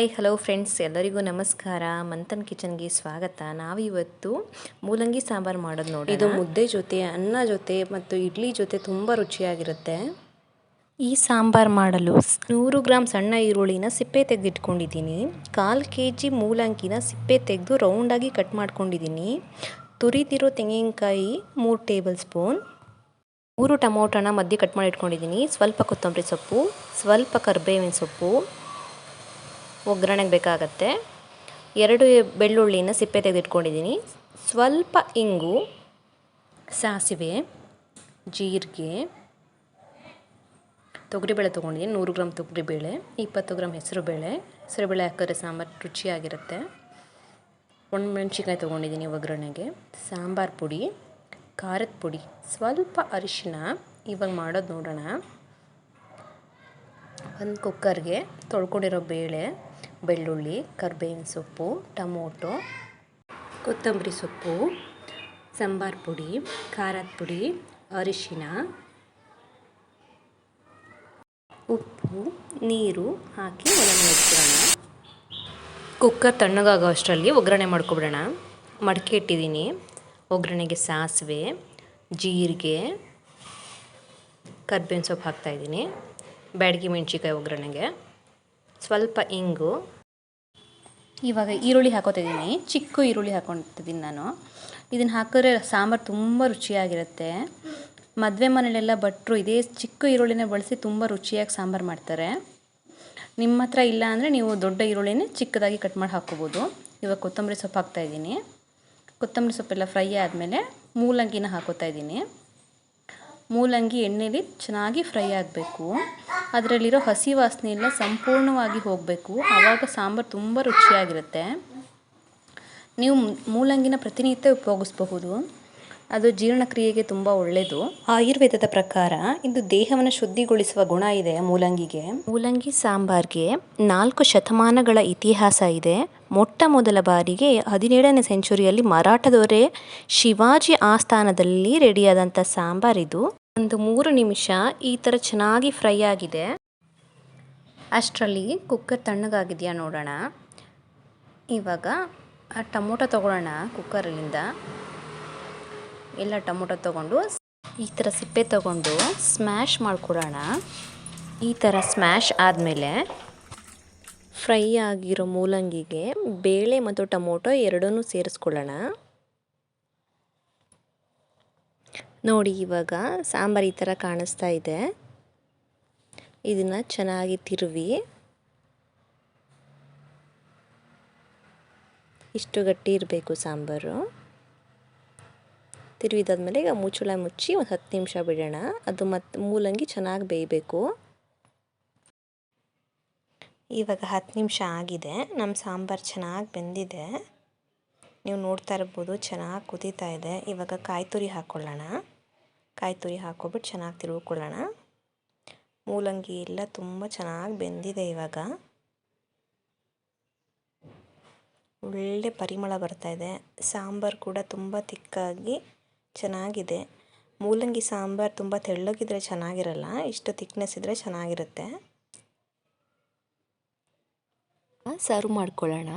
Hi hello friends ಎಲ್ಲರಿಗೂ ನಮಸ್ಕಾರ. ಮಂಥನ್ ಕಿಚನ್ಗೆ ಸ್ವಾಗತ. ನಾವಿವತ್ತು ಮೂಲಂಗಿ ಸಾಂಬಾರು ಮಾಡೋದು ನೋಡಿ ಇದು ಮುದ್ದೆ ಜೊತೆ ಅನ್ನ ಜೊತೆ ಮತ್ತು ಇಡ್ಲಿ ಜೊತೆ ತುಂಬ ರುಚಿಯಾಗಿರುತ್ತೆ. ಈ ಸಾಂಬಾರು ಮಾಡಲು ನೂರು ಗ್ರಾಮ್ ಸಣ್ಣ ಈರುಳ್ಳಿನ ಸಿಪ್ಪೆ ತೆಗೆದಿಟ್ಕೊಂಡಿದ್ದೀನಿ. ಕಾಲು ಕೆ ಜಿ ಮೂಲಂಗಿನ ಸಿಪ್ಪೆ ತೆಗೆದು ರೌಂಡಾಗಿ ಕಟ್ ಮಾಡ್ಕೊಂಡಿದ್ದೀನಿ. ತುರಿದಿರೋ ತೆಂಗಿನಕಾಯಿ ಮೂರು ಟೇಬಲ್ ಸ್ಪೂನ್. ಮೂರು ಟೊಮೊಟೊನ ಮಧ್ಯೆ ಕಟ್ ಮಾಡಿ ಇಟ್ಕೊಂಡಿದ್ದೀನಿ ಸ್ವಲ್ಪ ಕೊತ್ತಂಬರಿ ಸೊಪ್ಪು ಸ್ವಲ್ಪ ಕರ್ಬೇವಿನ ಸೊಪ್ಪು ಒಗ್ಗರಣೆಗೆ ಬೇಕಾಗತ್ತೆ. ಎರಡು ಬೆಳ್ಳುಳ್ಳಿನ ಸಿಪ್ಪೆ ತೆಗೆದಿಟ್ಕೊಂಡಿದ್ದೀನಿ. ಸ್ವಲ್ಪ ಇಂಗು, ಸಾಸಿವೆ, ಜೀರಿಗೆ, ತೊಗರಿಬೇಳೆ ತೊಗೊಂಡಿದ್ದೀನಿ. ನೂರು ಗ್ರಾಮ್ ತೊಗರಿಬೇಳೆ, ಇಪ್ಪತ್ತು ಗ್ರಾಮ್ ಹೆಸರುಬೇಳೆ ಹೆಸರುಬೇಳೆ ಹಾಕಿದ್ರೆ ಸಾಂಬಾರು ರುಚಿಯಾಗಿರುತ್ತೆ. ಒಣಮೆಣ್ಸಿನ್ಕಾಯಿ ತೊಗೊಂಡಿದ್ದೀನಿ ಒಗ್ಗರಣೆಗೆ. ಸಾಂಬಾರು ಪುಡಿ, ಖಾರದ ಪುಡಿ, ಸ್ವಲ್ಪ ಅರಿಶಿನ ಇವಾಗ ಮಾಡೋದು ನೋಡೋಣ. ಒಂದು ಕುಕ್ಕರ್ಗೆ ತೊಳ್ಕೊಂಡಿರೋ ಬೇಳೆ ಬೆಳ್ಳುಳ್ಳಿ, ಕರ್ಬೇವಿನ ಸೊಪ್ಪು, ಟೊಮೊಟೊ, ಕೊತ್ತಂಬರಿ ಸೊಪ್ಪು, ಸಾಂಬಾರು ಪುಡಿ, ಖಾರದ ಪುಡಿ, ಅರಿಶಿನ, ಉಪ್ಪು, ನೀರು ಹಾಕಿ ಒಲನೆ ಇಟ್ಬಿಡೋಣ ಕುಕ್ಕರ್ ತಣ್ಣಗಾಗೋ ಅಷ್ಟರಲ್ಲಿ ಒಗ್ಗರಣೆ ಮಾಡ್ಕೊಬಿಡೋಣ. ಮಡಕೆ ಇಟ್ಟಿದ್ದೀನಿ. ಒಗ್ಗರಣೆಗೆ ಸಾಸಿವೆ, ಜೀರಿಗೆ, ಕರ್ಬೇವಿನ ಸೊಪ್ಪು ಹಾಕ್ತಾಯಿದ್ದೀನಿ ಬ್ಯಾಡಗಿ ಮೆಣಸಿಕಾಯಿ ಒಗ್ಗರಣೆಗೆ. ಸ್ವಲ್ಪ ಇಂಗು. ಇವಾಗ ಈರುಳ್ಳಿ ಹಾಕೋತಿದ್ದೀನಿ. ಚಿಕ್ಕ ಈರುಳ್ಳಿ ಹಾಕೊತಿದ್ದೀನಿ ನಾನು. ಇದನ್ನು ಹಾಕಿದ್ರೆ ಸಾಂಬಾರು ತುಂಬ ರುಚಿಯಾಗಿರುತ್ತೆ. ಮದುವೆ ಮನೆಯಲ್ಲೆಲ್ಲ ಭಟ್ರು ಇದೇ ಚಿಕ್ಕ ಈರುಳ್ಳಿನ ಬಳಸಿ ತುಂಬ ರುಚಿಯಾಗಿ ಸಾಂಬಾರು ಮಾಡ್ತಾರೆ. ನಿಮ್ಮ ಹತ್ರ ಇಲ್ಲ ಅಂದರೆ ನೀವು ದೊಡ್ಡ ಈರುಳ್ಳಿನೇ ಚಿಕ್ಕದಾಗಿ ಕಟ್ ಮಾಡಿ ಹಾಕ್ಕೋಬೋದು ಇವಾಗ ಕೊತ್ತಂಬರಿ ಸೊಪ್ಪು ಹಾಕ್ತಾಯಿದ್ದೀನಿ ಕೊತ್ತಂಬರಿ ಸೊಪ್ಪೆಲ್ಲ ಫ್ರೈ ಆದಮೇಲೆ ಮೂಲಂಗಿನ ಹಾಕೋತಾ ಇದ್ದೀನಿ. ಮೂಲಂಗಿ ಎಣ್ಣೆಲಿ ಚೆನ್ನಾಗಿ ಫ್ರೈ ಆಗಬೇಕು. ಅದರಲ್ಲಿರೋ ಹಸಿ ವಾಸನೆ ಎಲ್ಲ ಸಂಪೂರ್ಣವಾಗಿ ಹೋಗಬೇಕು. ಆವಾಗ ಸಾಂಬಾರು ತುಂಬ ರುಚಿಯಾಗಿರುತ್ತೆ. ನೀವು ಮೂಲಂಗಿನ ಪ್ರತಿನಿತ್ಯ ಉಪಯೋಗಿಸಬಹುದು. ಅದು ಜೀರ್ಣಕ್ರಿಯೆಗೆ ತುಂಬ ಒಳ್ಳೆಯದು ಆಯುರ್ವೇದದ ಪ್ರಕಾರ ಇದು ದೇಹವನ್ನು ಶುದ್ಧಿಗೊಳಿಸುವ ಗುಣ ಇದೆ ಮೂಲಂಗಿಗೆ. ಮೂಲಂಗಿ ಸಾಂಬಾರ್ಗೆ ನಾಲ್ಕು ಶತಮಾನಗಳ ಇತಿಹಾಸ ಇದೆ. ಮೊಟ್ಟ ಮೊದಲ ಬಾರಿಗೆ ಹದಿನೇಳನೇ ಸೆಂಚುರಿಯಲ್ಲಿ ಮರಾಠದವರೇ ಶಿವಾಜಿ ಆಸ್ಥಾನದಲ್ಲಿ ರೆಡಿಯಾದಂಥ ಸಾಂಬಾರಿದು. ಒಂದು ಮೂರು ನಿಮಿಷ ಈ ಥರ ಚೆನ್ನಾಗಿ ಫ್ರೈ ಆಗಿದೆ. ಅಷ್ಟರಲ್ಲಿ ಕುಕ್ಕರ್ ತಣ್ಣಗಾಗಿದೆಯಾ ನೋಡೋಣ. ಇವಾಗ ಟೊಮೊಟೊ ತೊಗೊಳ್ಳೋಣ ಕುಕ್ಕರಲ್ಲಿಂದ ಎಲ್ಲ ಟೊಮೊಟೊ ತೊಗೊಂಡು ಈ ಥರ ಸಿಪ್ಪೆ ತೊಗೊಂಡು ಸ್ಮ್ಯಾಶ್ ಮಾಡಿಕೊಡೋಣ. ಈ ಥರ ಸ್ಮ್ಯಾಶ್ ಆದಮೇಲೆ ಫ್ರೈ ಆಗಿರೋ ಮೂಲಂಗಿಗೆ ಬೇಳೆ ಮತ್ತು ಟೊಮೊಟೊ ಎರಡನ್ನೂ ಸೇರಿಸ್ಕೊಳ್ಳೋಣ. ನೋಡಿ ಇವಾಗ ಸಾಂಬಾರು ಈ ಥರ ಕಾಣಿಸ್ತಾ ಇದೆ. ಇದನ್ನು ಚೆನ್ನಾಗಿ ತಿರುವಿ. ಇಷ್ಟು ಗಟ್ಟಿ ಇರಬೇಕು ಸಾಂಬಾರು. ತಿರುವಿದಾದ್ಮೇಲೆ ಈಗ ಮುಚ್ಚಳ ಮುಚ್ಚಿ ಒಂದು ಹತ್ತು ನಿಮಿಷ ಬಿಡೋಣ. ಅದು ಮತ್ತು ಮೂಲಂಗಿ ಚೆನ್ನಾಗಿ ಬೇಯಬೇಕು. ಇವಾಗ ಹತ್ತು ನಿಮಿಷ ಆಗಿದೆ. ನಮ್ಮ ಸಾಂಬಾರು ಚೆನ್ನಾಗಿ ಬೆಂದಿದೆ. ನೀವು ನೋಡ್ತಾ ಇರ್ಬೋದು, ಚೆನ್ನಾಗಿ ಕುದೀತಾ ಇದೆ. ಇವಾಗ ಕಾಯಿ ತುರಿ ಹಾಕ್ಕೊಳ್ಳೋಣ ಕಾಯಿ ತುರಿ ಹಾಕ್ಕೊಬಿಟ್ಟು ಚೆನ್ನಾಗಿ ತಿರುಗಿಕೊಳ್ಳೋಣ. ಮೂಲಂಗಿ ಎಲ್ಲ ತುಂಬ ಚೆನ್ನಾಗಿ ಬೆಂದಿದೆ ಇವಾಗ. ಒಳ್ಳೆ ಪರಿಮಳ ಬರ್ತಾ ಇದೆ. ಸಾಂಬಾರು ಕೂಡ ತುಂಬ ತಿಕ್ಕಾಗಿ ಚೆನ್ನಾಗಿದೆ. ಮೂಲಂಗಿ ಸಾಂಬಾರು ತುಂಬ ತೆಳ್ಳಗಿದ್ರೆ ಚೆನ್ನಾಗಿರಲ್ಲ, ಇಷ್ಟು ತಿಕ್ನೆಸ್ ಇದ್ದರೆ ಚೆನ್ನಾಗಿರುತ್ತೆ. ಸರ್ವ್ ಮಾಡ್ಕೊಳ್ಳೋಣ.